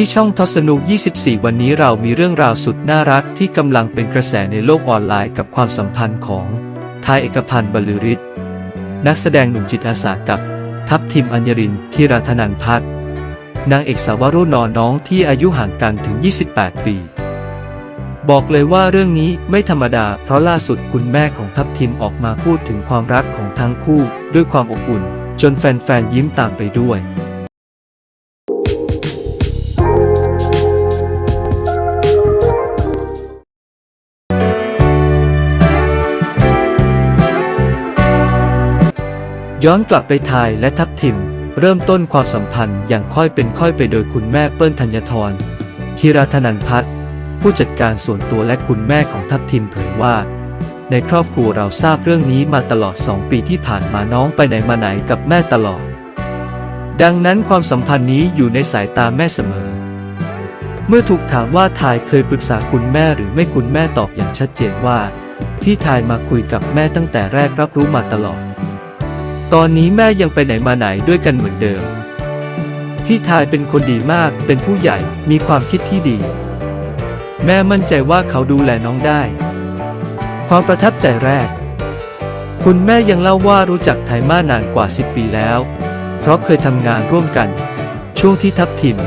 ที่ช่องทศนุ 24 วันนี้เรามีเรื่องราวสุดน่ารักที่กำลังเป็นกระแสในโลกออนไลน์กับความสัมพันธ์ของทายเอกพันธ์บรรลือฤทธิ์นักแสดงหนุ่มจิตอาสากับทัพทิมอัญญรินทร์ธีราธนันพัฒน์นางเอกสาวรุ่นนอน้องที่อายุห่างกันถึง 28 ปี บอกเลยว่าเรื่องนี้ไม่ธรรมดา เพราะล่าสุดคุณแม่ของทัพทิมออกมาพูดถึงความรักของทั้งคู่ ด้วยความอบอุ่น จนแฟนๆยิ้มตามไปด้วย ย้อนกลับไปทายและทัพทิม เริ่มต้นความสัมพันธ์อย่างค่อยเป็นค่อยไปโดยคุณแม่เปิ้ลธัญทรธีราธนันพัฒน์ผู้จัดการส่วนตัวและคุณแม่ของทัพทิมเผยว่า ในครอบครัวเราทราบเรื่องนี้มาตลอดสองปีที่ผ่านมาน้องไปไหนมาไหนกับแม่ตลอด ดังนั้นความสัมพันธ์นี้อยู่ในสายตาแม่เสมอ เมื่อถูกถามว่าทายเคยปรึกษาคุณแม่หรือไม่คุณแม่ตอบอย่างชัดเจนว่า พี่ทายมาคุยกับแม่ตั้งแต่แรกรับรู้มาตลอด ตอนนี้แม่ยังไปไหนมาไหนด้วยกันเหมือนเดิม พี่ทายเป็นคนดีมาก เป็นผู้ใหญ่ มีความคิดที่ดี แม่มั่นใจว่าเขาดูแลน้องได้ ความประทับใจแรก คุณแม่ยังเล่าว่ารู้จักไทมานานกว่า 10 ปีแล้ว เพราะเคยทำงานร่วมกัน ช่วงที่ทับทิม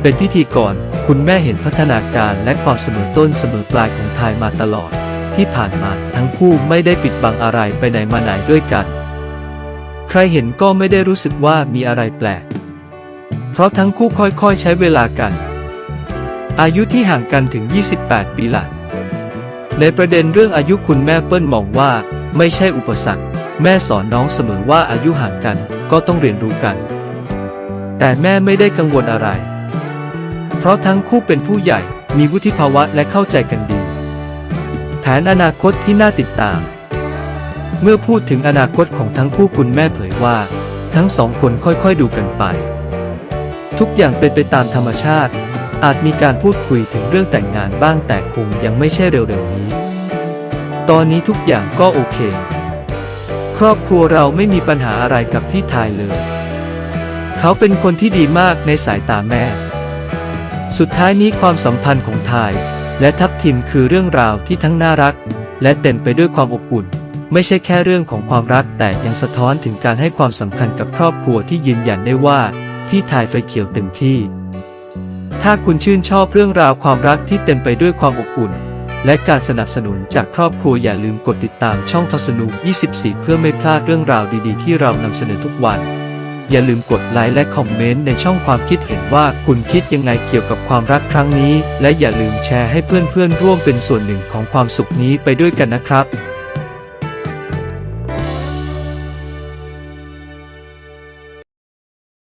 เป็นพิธีกร คุณแม่เห็นพัฒนาการและความเสมอต้นเสมอปลายของไทยมาตลอด ที่ผ่านมาทั้งคู่ไม่ได้ปิดบังอะไรไปไหนมาไหนด้วยกัน ใครเห็นก็ไม่ได้รู้สึกว่ามีอะไรแปลก เพราะทั้งคู่ค่อยๆใช้เวลากัน อายุที่ห่างกันถึง 28 ปีหลังในประเด็นเรื่องอายุคุณแม่เปิ้ลมองว่าไม่ใช่อุปสรรค แม่สอนน้องเสมอว่าอายุห่างกันก็ต้องเรียนรู้กัน แต่แม่ไม่ได้กังวลอะไร เพราะทั้งคู่เป็นผู้ใหญ่มีวุฒิภาวะและเข้าใจกันดี แผนอนาคตที่น่าติดตาม เมื่อพูดถึงอนาคตของทั้งคู่คุณแม่เผยว่า ทั้งสองคนค่อยๆดูกันไป ทุกอย่างเป็นไปตามธรรมชาติ อาจมีการพูดคุยถึงเรื่องแต่งงานบ้างแต่คงยังไม่ใช่เร็วๆนี้ ตอนนี้ทุกอย่างก็โอเค ครอบครัวเราไม่มีปัญหาอะไรกับพี่ทายเลย เขาเป็นคนที่ดีมากในสายตาแม่ สุดท้ายนี้ความสัมพันธ์ของทาย และทัพทิมคือเรื่องราวที่ทั้งน่ารัก และเต็มไปด้วยความอบอุ่น ไม่ใช่แค่เรื่องของความรักแต่ยังสะท้อนถึงการให้ความสำคัญกับครอบครัวที่ยืนยันได้ว่าพี่ทายไฟเขียวเต็มที่ ถ้าคุณชื่นชอบเรื่องราวความรักที่เต็มไปด้วยความอบอุ่น และการสนับสนุนจากครอบครัวอย่าลืมกดติดตามช่องทศนุ24 เพื่อไม่พลาดเรื่องราวดีๆ ที่เรานำเสนอทุกวัน อย่าลืมกดไลค์และคอมเมนต์ในช่องความคิดเห็นว่าคุณคิดยังไงเกี่ยวกับความรักครั้งนี้ และอย่าลืมแชร์ให้เพื่อนๆร่วมเป็นส่วนหนึ่งของความสุขนี้ไปด้วยกันนะครับ